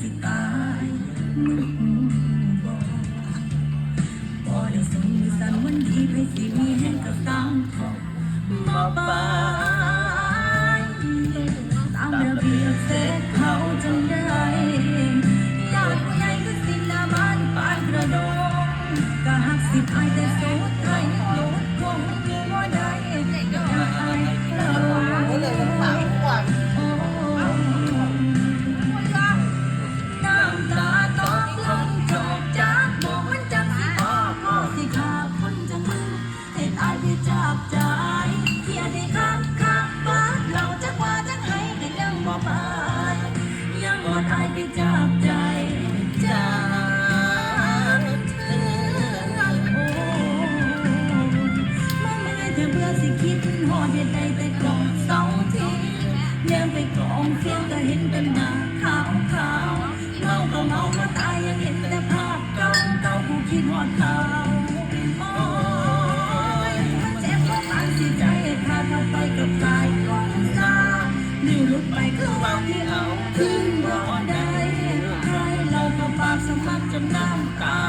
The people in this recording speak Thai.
สิตายมึงบอกบ่ได้สนสันวันดีไปสิมีแห่งกับตามขอบบ่ไปตามระเบียบเสร็จเขาจนได้ญาติผู้ใหญ่ก็สิละมันปานกระโดงก็หักสิบอายแต่โสดไทย บใจเพียได้คักคักปากเราจักว่าจักให้ก็ยังบ่ไปยังหมดอายได้จับใจจากเธอโอ้มันไม่ได้เธอเบื่อสิคิดหอดเด็ดใดแต่กลองเสาทีแนมไปกองเสียงก็เห็นเป็นหน้าขาวขาวเมาก็เมาก็ตายยังเห็นแต่ภาพเก่าเก่าผู้คิดหอดเขา สมัครจนน้ำตา